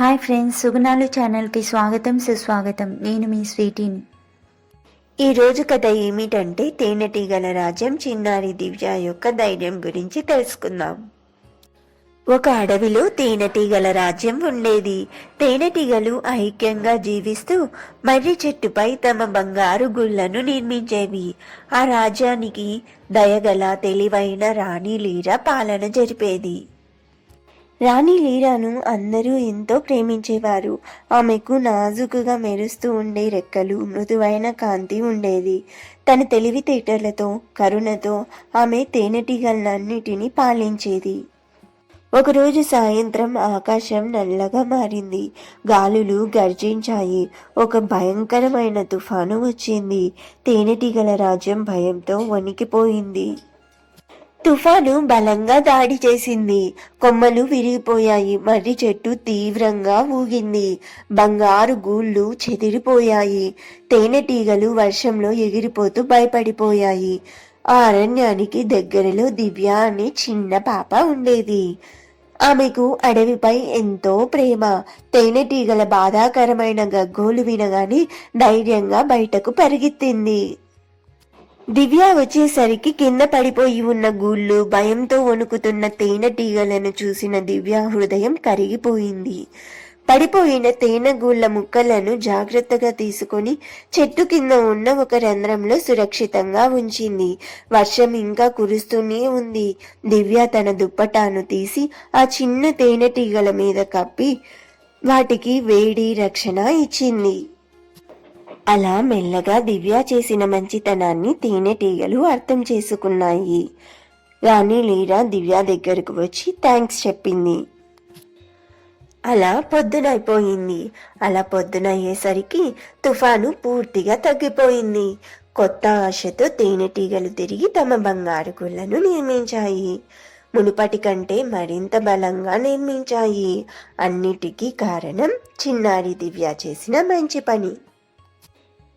Hi friends సుగుణాలు ఛానల్కి స్వాగతం సుస్వాగతం. నేను మీ స్వీటీని. ఈ రోజు కథ ఏమిటంటే తేనెటీగల రాజ్యం చిన్నారి దివ్య యొక్క ధైర్యం గురించి తెలుసుకుందాం. ఒక అడవిలో తేనెటీగల రాజ్యం ఉండేది. తేనెటీగలు ఐక్యంగా జీవిస్తూ మర్రి చెట్టుపై తమ బంగారు గుళ్ళను నిర్మించేవి. ఆ రాజ్యానికి దయగల తెలివైన రాణి లీరా పాలన జరిపేది. రాణి లీరాను అందరూ ఎంతో ప్రేమించేవారు. ఆమెకు నాజుకుగా మెరుస్తూ ఉండే రెక్కలు మృదువైన కాంతి ఉండేది. తన తెలివితేటలతో కరుణతో ఆమె తేనెటీగలన్నిటినీ పాలించేది. ఒకరోజు సాయంత్రం ఆకాశం నల్లగా మారింది. గాలులు గర్జించాయి. ఒక భయంకరమైన తుఫాను వచ్చింది. తేనెటీగల రాజ్యం భయంతో వణికిపోయింది. తుఫాను బలంగా దాడి చేసింది. కొమ్మలు విరిగిపోయాయి. మర్రి చెట్టు తీవ్రంగా ఊగింది. బంగారు గూళ్ళు చెదిరిపోయాయి. తేనెటీగలు వర్షంలో ఎగిరిపోతూ భయపడిపోయాయి. ఆ అరణ్యానికి దగ్గరలో దివ్య అనే చిన్న పాప ఉండేది. ఆమెకు అడవిపై ఎంతో ప్రేమ. తేనెటీగల బాధాకరమైన గగ్గోలు వినగానే ధైర్యంగా బయటకు పరిగెత్తింది. దివ్య వచ్చేసరికి కింద పడిపోయి ఉన్న గూళ్ళు భయంతో వణుకుతున్న తేనెటీగలను చూసిన దివ్య హృదయం కరిగిపోయింది. పడిపోయిన తేనెగూళ్ళ ముక్కలను జాగ్రత్తగా తీసుకొని చెట్టు కింద ఉన్న ఒక రంధ్రంలో సురక్షితంగా ఉంచింది. వర్షం ఇంకా కురుస్తూనే ఉంది. దివ్య తన దుప్పటాను తీసి ఆ చిన్న తేనెటీగల మీద కప్పి వాటికి వేడి రక్షణ ఇచ్చింది. అలా మెల్లగా దివ్య చేసిన మంచితనాన్ని తేనెటీగలు అర్థం చేసుకున్నాయి. రాణి లీరా దివ్య దగ్గరకు వచ్చి థ్యాంక్స్ చెప్పింది. అలా పొద్దునైపోయింది. అలా పొద్దునయ్యేసరికి తుఫాను పూర్తిగా తగ్గిపోయింది. కొత్త ఆశతో తేనెటీగలు తిరిగి తమ బంగారు గుళ్ళను నిర్మించాయి. మునుపటి కంటే మరింత బలంగా నిర్మించాయి. అన్నిటికీ కారణం చిన్నారి దివ్య చేసిన మంచి పని.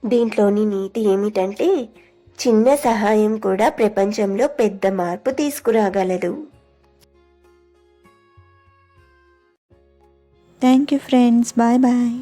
దీంట్లోని నీతి ఏమిటంటే చిన్న సహాయం కూడా ప్రపంచంలో పెద్ద మార్పు తీసుకురాగలదు. Thank you friends bye bye